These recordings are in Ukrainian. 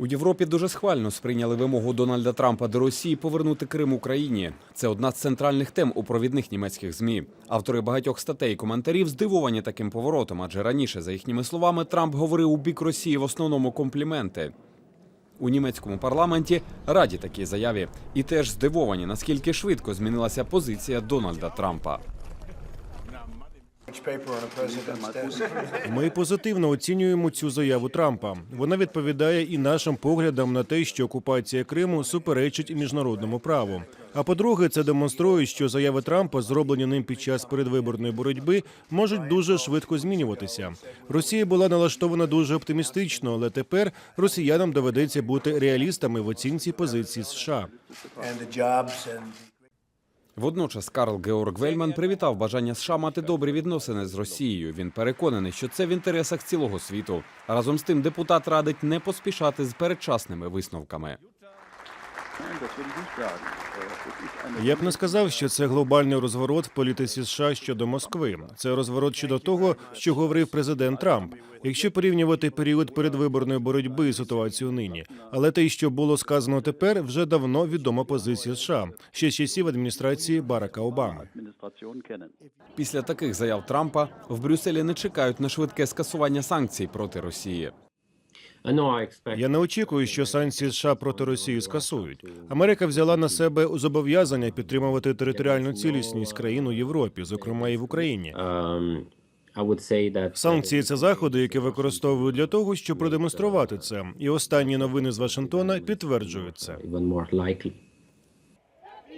У Європі дуже схвально сприйняли вимогу Дональда Трампа до Росії повернути Крим Україні. Це одна з центральних тем у провідних німецьких змі. Автори багатьох статей і коментарів здивовані таким поворотом, адже раніше, за їхніми словами, Трамп говорив у бік Росії в основному компліменти. У німецькому парламенті раді такій заяві і теж здивовані, наскільки швидко змінилася позиція Дональда Трампа. Ми позитивно оцінюємо цю заяву Трампа. Вона відповідає і нашим поглядам на те, що окупація Криму суперечить міжнародному праву. А по-друге, це демонструє, що заяви Трампа, зроблені ним під час передвиборної боротьби, можуть дуже швидко змінюватися. Росія була налаштована дуже оптимістично, але тепер росіянам доведеться бути реалістами в оцінці позиції США. Водночас Карл Георг Вельман привітав бажання США мати добрі відносини з Росією. Він переконаний, що це в інтересах цілого світу. Разом з тим, депутат радить не поспішати з передчасними висновками. Я б не сказав, що це глобальний розворот в політиці США щодо Москви. Це розворот щодо того, що говорив президент Трамп. Якщо порівнювати період передвиборної боротьби і ситуацію нині, але те, що було сказано тепер, вже давно відома позиція США ще з часів адміністрації Барака Обами. Після таких заяв Трампа в Брюсселі не чекають на швидке скасування санкцій проти Росії. Я не очікую, що санкції США проти Росії скасують. Америка взяла на себе зобов'язання підтримувати територіальну цілісність країн у Європі, зокрема і в Україні. um, say Санкції це заходи, які використовують для того, щоб продемонструвати це. І останні новини з Вашингтона підтверджують це.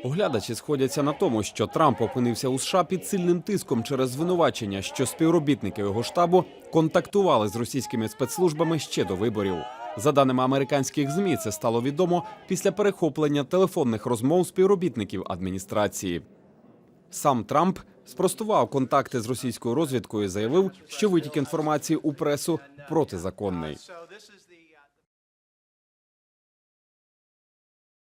Оглядачі сходяться на тому, що Трамп опинився у США під сильним тиском через звинувачення, що співробітники його штабу контактували з російськими спецслужбами ще до виборів. За даними американських змі, це стало відомо після перехоплення телефонних розмов співробітників адміністрації. Сам Трамп спростував контакти з російською розвідкою і заявив, що витік інформації у пресу протизаконний.